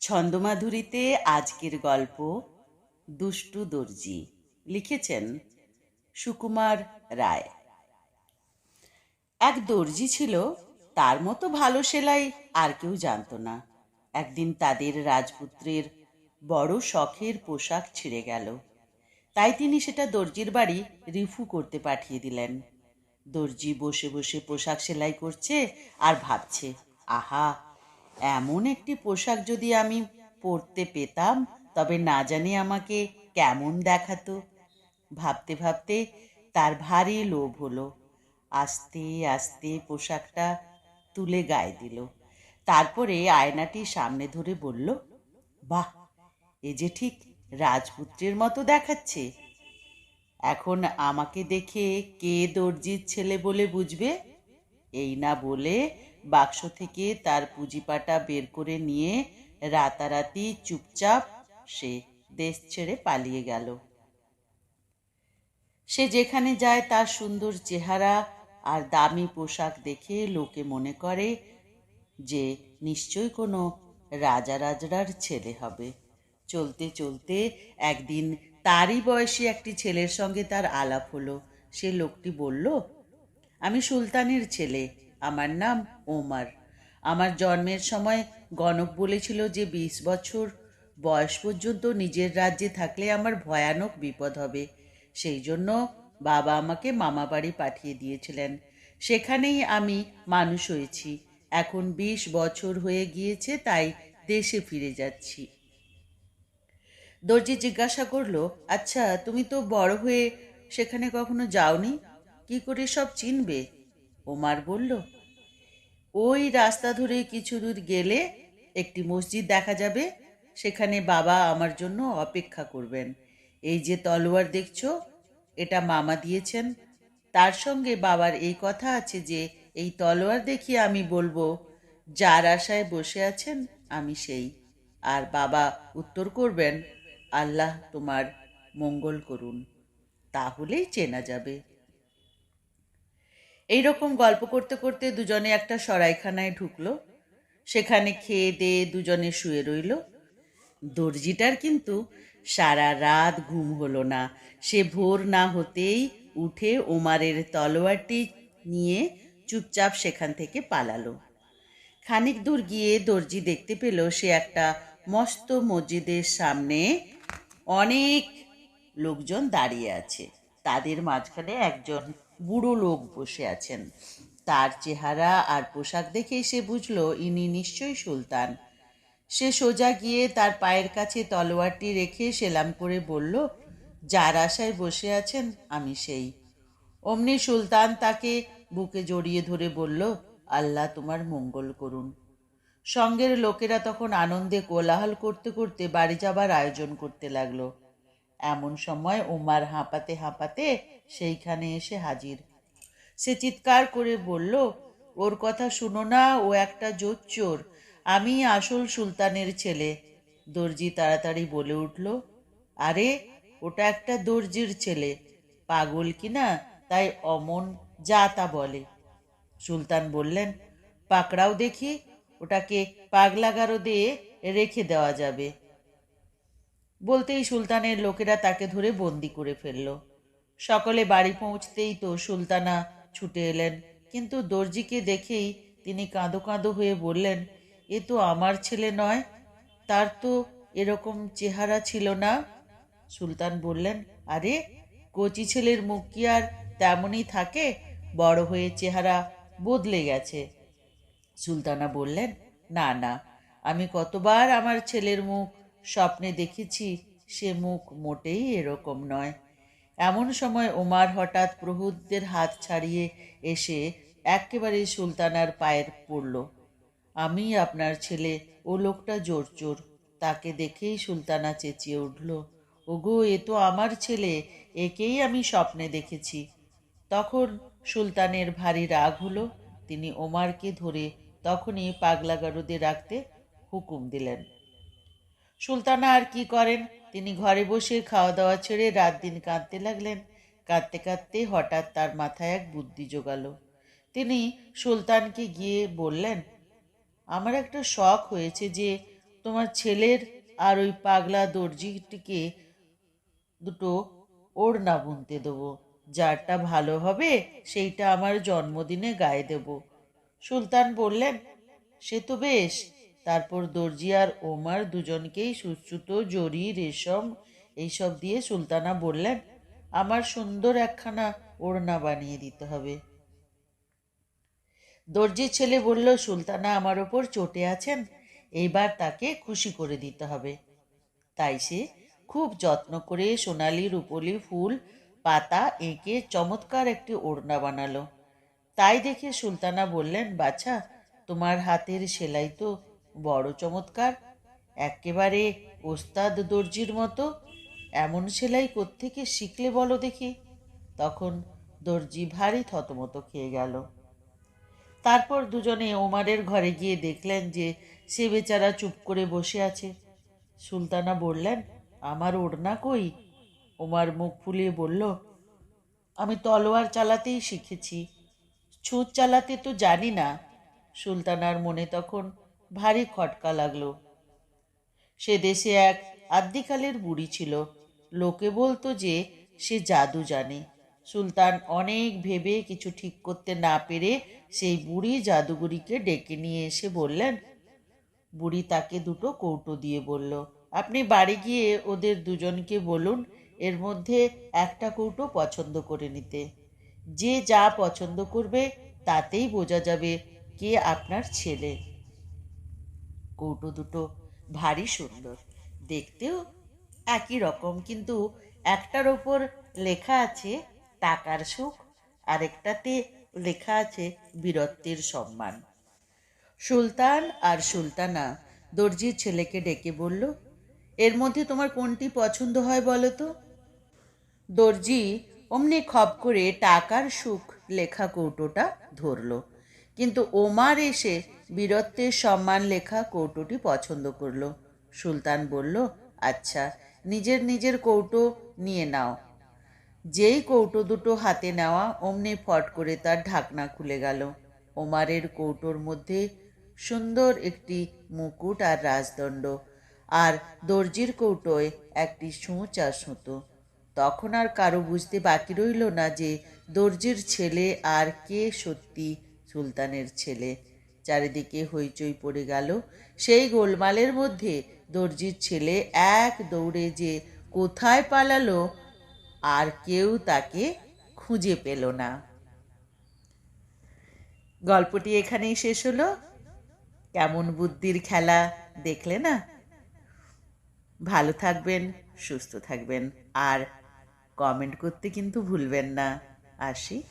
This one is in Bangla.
ছন্দমাধুরীতে আজকের গল্প দুষ্টু দর্জি। লিখেছেন সুকুমার রায়। এক দর্জি ছিল, তার মতো ভালো সেলাই আর কেউ জানতো না। একদিন তাদের রাজপুত্রের বড় শখের পোশাক ছিঁড়ে গেল। তাই তিনি সেটা দর্জির বাড়ি রিফু করতে পাঠিয়ে দিলেন। দর্জি বসে বসে পোশাক সেলাই করছে আর ভাবছে, আহা এমন একটি পোশাক যদি আমি পরতে পেতাম, তবে না জানি আমাকে কেমন দেখাতো। ভাবতে ভাবতে তার ভারী লোভ হলো। আস্তে আস্তে পোশাকটা তুলে গায়ে দিল। তারপরে আয়নাটি সামনে ধরে বলল, বাহ, এ যে ঠিক রাজপুত্রের মতো দেখাচ্ছে। এখন আমাকে দেখে কে দর্জির ছেলে বলে বুঝবে? এই না বলে বাক্স থেকে তার পুঁজিপাটা বের করে নিয়ে রাতারাতি চুপচাপ সে দেশ ছেড়ে পালিয়ে গেল। সে যেখানে যায় তার সুন্দর চেহারা আর দামি পোশাক দেখে লোকে মনে করে যে নিশ্চয় কোনো রাজা রাজরার ছেলে হবে। চলতে চলতে একদিন তারই বয়সী একটি ছেলের সঙ্গে তার আলাপ হলো। সে লোকটি বলল, আমি সুলতানের ছেলে। আমার নাম ওমার। আমার জন্মের সময় গণক বলেছিল যে বিশ বছর বয়স পর্যন্ত নিজের রাজ্যে থাকলে আমার ভয়ানক বিপদ হবে। সেই জন্য বাবা আমাকে মামা বাড়ি পাঠিয়ে দিয়েছিলেন। সেখানেই আমি মানুষ হয়েছি। এখন বিশ বছর হয়ে গিয়েছে, তাই দেশে ফিরে যাচ্ছি। দর্জি জিজ্ঞাসা করল আচ্ছা তুমি তো বড় হয়ে সেখানে কখনো যাওনি? কি করে সব চিনবে? ওমার বলল, ওই রাস্তা ধরে কিছু দূর গেলে একটি মসজিদ দেখা যাবে। সেখানে বাবা আমার জন্য অপেক্ষা করবেন। এই যে তলোয়ার দেখছ, এটা মামা দিয়েছেন। তার সঙ্গে বাবার এই কথা আছে যে, এই তলোয়ার দেখিয়ে আমি বলব, যার আশায় বসে আছেন আমি সেই। আর বাবা উত্তর করবেন, আল্লাহ তোমার মঙ্গল করুন। তাহলেই চেনা যাবে। এই রকম গল্প করতে করতে দুজনে একটা সরাইখানায় ঢুকলো। সেখানে খেয়ে দিয়ে দুজনে শুয়ে রইল। দর্জিটার কিন্তু সারা রাত ঘুম হলো না। সে ভোর না হতেই উঠে ওমারের তলোয়ারটি নিয়ে চুপচাপ সেখান থেকে পালালো। খানিক দূর গিয়ে দর্জি দেখতে পেল সে একটা মস্ত মসজিদের সামনে অনেক লোকজন দাঁড়িয়ে আছে। তাদের মাঝখানে একজন বুড়ো লোক বসে আছেন। তার চেহারা আর পোশাক দেখে সে বুঝলো, ইনি নিশ্চয়ই সুলতান। সে সোজা গিয়ে তার পায়ের কাছে তলোয়ারটি রেখে সেলাম করে বলল, যার আশায় বসে আছেন, আমি সেই। অমনি সুলতান তাকে বুকে জড়িয়ে ধরে বলল, আল্লাহ তোমার মঙ্গল করুন। সঙ্গের লোকেরা তখন আনন্দে কোলাহল করতে করতে বাড়ি যাবার আয়োজন করতে লাগল। এমন সময় উমার হাঁপাতে হাঁপাতে সেইখানে এসে হাজির। সে চিৎকার করে বলল, ওর কথা শুনো না, ও একটা জোচ্চোর। আমি আসল সুলতানের ছেলে। দর্জি তাড়াতাড়ি বলে উঠল, আরে, ওটা একটা দর্জির ছেলে। পাগল কিনা তাই অমন যা তা বলে। সুলতান বললেন, পাকড়াও দেখি, ওটাকে পাগলাগারো দিয়ে রেখে দেওয়া যাবে। বলতেই সুলতানের লোকেরা তাকে ধরে বন্দি করে ফেলল। সকলে বাড়ি পৌঁছতেই তো সুলতানা ছুটে এলেন, কিন্তু দর্জিকে দেখেই তিনি কাঁদো কাঁদো হয়ে বললেন, এ তো আমার ছেলে নয়, তার তো এরকম চেহারা ছিল না? সুলতান বললেন, আরে, কচি ছেলের মুখ কি আর তেমনই থাকে? বড় হয়ে চেহারা বদলে গেছে। সুলতানা বললেন, না না, আমি কতবার আমার ছেলের মুখ স্বপ্নে দেখেছি, সে মুখ মোটেই এরকম নয়। এমন সময় ওমার হঠাৎ প্রহুদদের হাত ছাড়িয়ে এসে একেবারে সুলতানার পায়ের পড়ল। আমি আপনার ছেলে, ও লোকটা জোর চোর। তাকে দেখেই সুলতানা চেঁচিয়ে উঠল, ওগো, এ তো আমার ছেলে, একেই আমি স্বপ্নে দেখেছি। তখন সুলতানের ভারী রাগ হলো, তিনি ওমারকে ধরে তখনই পাগলাগারুদে রাখতে হুকুম দিলেন। সুলতানা আর কি করেন? তিনি ঘরে বসে খাওয়া দাওয়া ছেড়ে রাত দিন কাঁদতে লাগলেন। কাঁদতে কাঁদতে হঠাৎ তার মাথায় এক বুদ্ধি জোগালো। তিনি সুলতানকে গিয়ে বললেন, আমার একটা শখ হয়েছে যে তোমার ছেলের আর ওই পাগলা দর্জিটিকে দুটো ওড়না বুনতে দেবো। যারটা ভালো হবে সেইটা আমার জন্মদিনে গায়ে দেব। সুলতান বললেন, সে তো বেশ তারপর দর্জি আর ওমার দুজনকেই সুচ্যুত জরি, রেশম এইসব দিয়ে সুলতানা বললেন, আমার সুন্দর একখানা ওড়না বানিয়ে দিতে হবে। দর্জির ছেলে বলল, সুলতানা আমার ওপর চটে আছেন, এইবার তাকে খুশি করে দিতে হবে। তাই সে খুব যত্ন করে সোনালি রূপলি ফুল, পাতা এঁকে চমৎকার একটি ওড়না বানালো। তাই দেখে সুলতানা বললেন, বাছা, তোমার হাতের সেলাই তো বড় চমৎকার। একেবারে ওস্তাদ দর্জির মতো। এমন সেলাই কোত্থেকে শিখলে বলো দেখি। তখন দর্জি ভারী থতমত খেয়ে গেল। তারপর দুজনে ওমারের ঘরে গিয়ে দেখলেন যে সে বেচারা চুপ করে বসে আছে। সুলতানা বললেন, আমার ওড়না কই? ওমার মুখ ফুলিয়ে বলল, আমি তলোয়ার চালাতেই শিখেছি। ছুঁচ চালাতে তো জানি না। সুলতানার মনে তখন ভারী খটকা লাগল। সে দেশে এক আদ্যিকালের বুড়ি ছিল। লোকে বলতো যে সে জাদু জানে। সুলতান অনেক ভেবে কিছু ঠিক করতে না পেরে সেই বুড়ি জাদুগুড়িকে ডেকে নিয়ে এসে বললেন, বুড়ি তাকে দুটো কৌটো দিয়ে বলল, আপনি বাড়ি গিয়ে ওদের দুজনকে বলুন, এর মধ্যে একটা কৌটো পছন্দ করে নিতে। যে যা পছন্দ করবে তাতেই বোঝা যাবে কে আপনার ছেলে। কৌটো দুটো ভারী সুন্দর। দেখতেও একই রকম, কিন্তু একটার ওপর লেখা আছে, টাকার সুখ, আরেকটাতে লেখা আছে, বীরত্বের সম্মান। সুলতান আর সুলতানা দর্জির ছেলেকে ডেকে বলল, এর মধ্যে তোমার কোনটি পছন্দ হয় বলো তো? দর্জি অমনি খপ করে টাকার সুখ লেখা কৌটোটা ধরল। কিন্তু ওমার এসে বীরত্বের সম্মান লেখা কৌটোটি পছন্দ করল। সুলতান বলল আচ্ছা নিজের নিজের কৌটো নিয়ে নাও। যেই কৌটো দুটো হাতে নেওয়া অমনি ফট করে তার ঢাকনা খুলে গেল। ওমারের কৌটোর মধ্যে সুন্দর একটি মুকুট আর রাজদণ্ড আর দর্জির কৌটোয় একটি সূচ আর সুতো। তখন আর কারও বুঝতে বাকি রইল না যে দর্জির ছেলে আর কে সত্যি সুলতানের ছেলে। চারিদিকে হইচই পড়ে গেল। সেই গোলমালের মধ্যে দর্জির ছেলে এক দৌড়ে যে কোথায় পালালো, আর কেউ তাকে খুঁজে পেল না। গল্পটি এখানেই শেষ হলো। কেমন বুদ্ধির খেলা দেখলে না? ভালো থাকবেন, সুস্থ থাকবেন, আর কমেন্ট করতে কিন্তু ভুলবেন না। আসি।